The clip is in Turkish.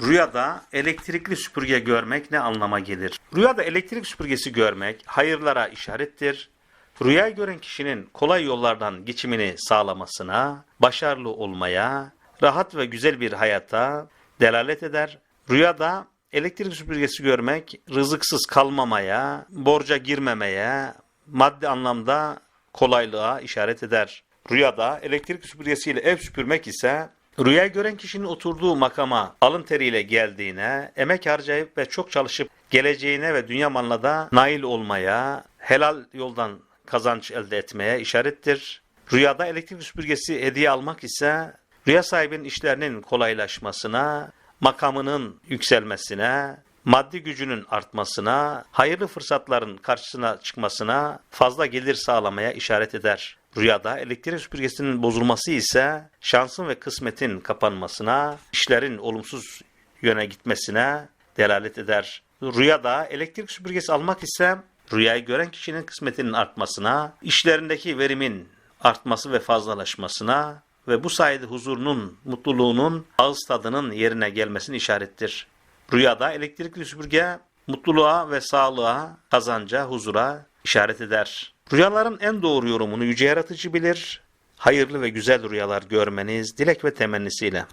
Rüyada elektrikli süpürge görmek ne anlama gelir? Rüyada elektrik süpürgesi görmek hayırlara işarettir. Rüyayı gören kişinin kolay yollardan geçimini sağlamasına, başarılı olmaya, rahat ve güzel bir hayata delalet eder. Rüyada elektrik süpürgesi görmek rızıksız kalmamaya, borca girmemeye, maddi anlamda kolaylığa işaret eder. Rüyada elektrik süpürgesiyle ev süpürmek ise rüyayı gören kişinin oturduğu makama alın teriyle geldiğine, emek harcayıp ve çok çalışıp geleceğine ve dünya malına da nail olmaya, helal yoldan kazanç elde etmeye işarettir. Rüyada elektrik süpürgesi hediye almak ise rüya sahibinin işlerinin kolaylaşmasına, makamının yükselmesine, maddi gücünün artmasına, hayırlı fırsatların karşısına çıkmasına, fazla gelir sağlamaya işaret eder. Rüyada elektrik süpürgesinin bozulması ise şansın ve kısmetin kapanmasına, işlerin olumsuz yöne gitmesine delalet eder. Rüyada elektrik süpürgesi almak ise rüyayı gören kişinin kısmetinin artmasına, işlerindeki verimin artması ve fazlalaşmasına ve bu sayede huzurunun, mutluluğunun, ağız tadının yerine gelmesini işarettir. Rüyada elektrikli süpürge mutluluğa ve sağlığa, kazanca, huzura işaret eder. Rüyaların en doğru yorumunu yüce yaratıcı bilir. Hayırlı ve güzel rüyalar görmeniz dilek ve temennisiyle.